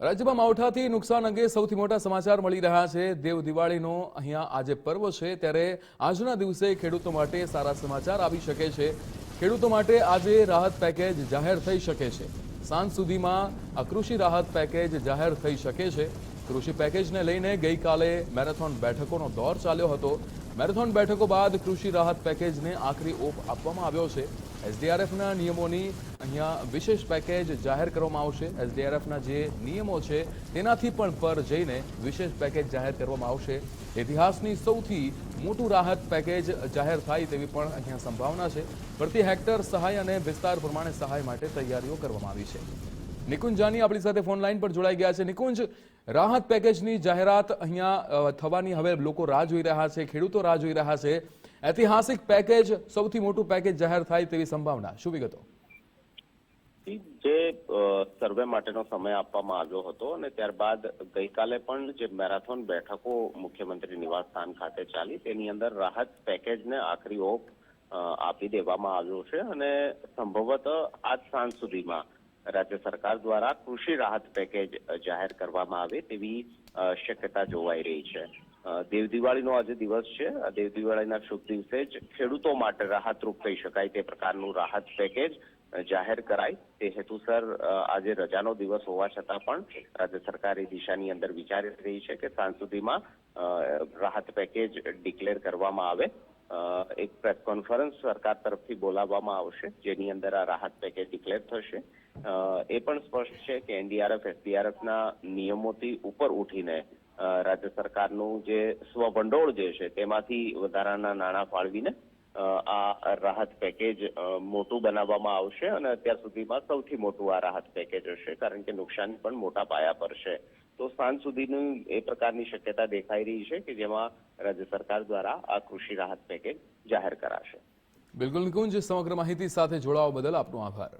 રાજ્યમાં માવઠાથી નુકસાન અંગે સૌથી મોટા સમાચાર મળી રહ્યા છે. દેવ દિવાળીનો અહીંયા આજે પર્વ છે, ત્યારે આજના દિવસે ખેડૂતો માટે સારા સમાચાર આવી શકે છે. ખેડૂતો માટે આજે રાહત પેકેજ જાહેર થઈ શકે છે. સાંજ સુધીમાં આ કૃષિ રાહત પેકેજ જાહેર થઈ શકે છે. કૃષિ પેકેજને લઈને ગઈકાલે મેરેથોન બેઠકોનો દોર ચાલ્યો હતો. મેરેથોન બેઠકો બાદ કૃષિ રાહત પેકેજને આખરી ઓપ આપવામાં આવ્યો છે. એસડીઆરએફના નિયમોની અહીંયા વિશેષ પેકેજ જાહેર કરવામાં આવશે. એસડીઆરએફના જે નિયમો છે, તેનાથી પણ પર જઈને વિશેષ પેકેજ જાહેર કરવામાં આવશે. ઇતિહાસની સૌથી મોટું રાહત પેકેજ જાહેર થાય તેવી પણ અહીંયા સંભાવના છે. પ્રતિ હેક્ટર સહાય અને વિસ્તાર પ્રમાણે સહાય માટે તૈયારીઓ કરવામાં આવી છે. નિકુંજ જાની આપણી સાથે ફોન લાઈન પર જોડાઈ ગયા છે. નિકુંજ, રાહત પેકેજની જાહેરાત અહીંયા થવાની હવે લોકો રાહ જોઈ રહ્યા છે, ખેડૂતો રાહ જોઈ રહ્યા છે. ઐતિહાસિક પેકેજ સૌથી મોટું પેકેજ જાહેર થાય તેવી સંભાવના. શું વિગતો? જે સર્વે માટેનો સમય આપવામાં આવ્યો હતો અને ત્યારબાદ ગઈકાલે પણ જે મેરાથોન બેઠકો મુખ્યમંત્રી નિવાસ સ્થાન ખાતે ચાલી, તેની અંદર રાહત પેકેજને આખરી ઓપ આપી દેવામાં આવ્યો છે અને સંભવત આજ સાંજ સુધીમાં રાજ્ય સરકાર દ્વારા કૃષિ રાહત પેકેજ જાહેર કરવામાં આવે તેવી શક્યતા જોવાઈ રહી છે. દેવ દિવાળીનો આજે દિવસ છે. દેવ દિવાળીના શુભ દિવસે જ ખેડૂતો માટે રાહતરૂપ થઈ શકાય તે પ્રકારનું રાહત પેકેજ જાહેર કરાય. તે હેતુસર આજે રજાનો દિવસ હોવા છતાં પણ રાજ્ય સરકાર એ દિશાની અંદર વિચારી રહી છે કે સાંજ સુધીમાં રાહત પેકેજ ડિક્લેર કરવામાં આવે. એક પ્રેસ કોન્ફરન્સ સરકાર તરફથી બોલાવવામાં આવશે, જેની અંદર આ રાહત પેકેજ ડિક્લેર થશે. એ પણ સ્પષ્ટ છે કે એનડીઆરએફ, એસડીઆરએફના નિયમોથી ઉપર ઉઠીને રાજ્ય સરકારનું જે સ્વભંડોળ જે છે, તેમાંથી વધારાના નાણાં ફાળવીને આ રાહત પેકેજ મોટું બનાવવામાં આવશે અને અત્યાર સુધીમાં સૌથી મોટું આ રાહત પેકેજ હશે, કારણ કે નુકસાન પણ મોટા પાયા પર છે. તો સાંજ સુધીની એ પ્રકારની શક્યતા દેખાઈ રહી છે કે જેમાં રાજ્ય સરકાર દ્વારા આ કૃષિ રાહત પેકેજ જાહેર કરાશે. બિલકુલ નિકુંજ, સમગ્ર માહિતી સાથે જોડાવા બદલ આપનો આભાર.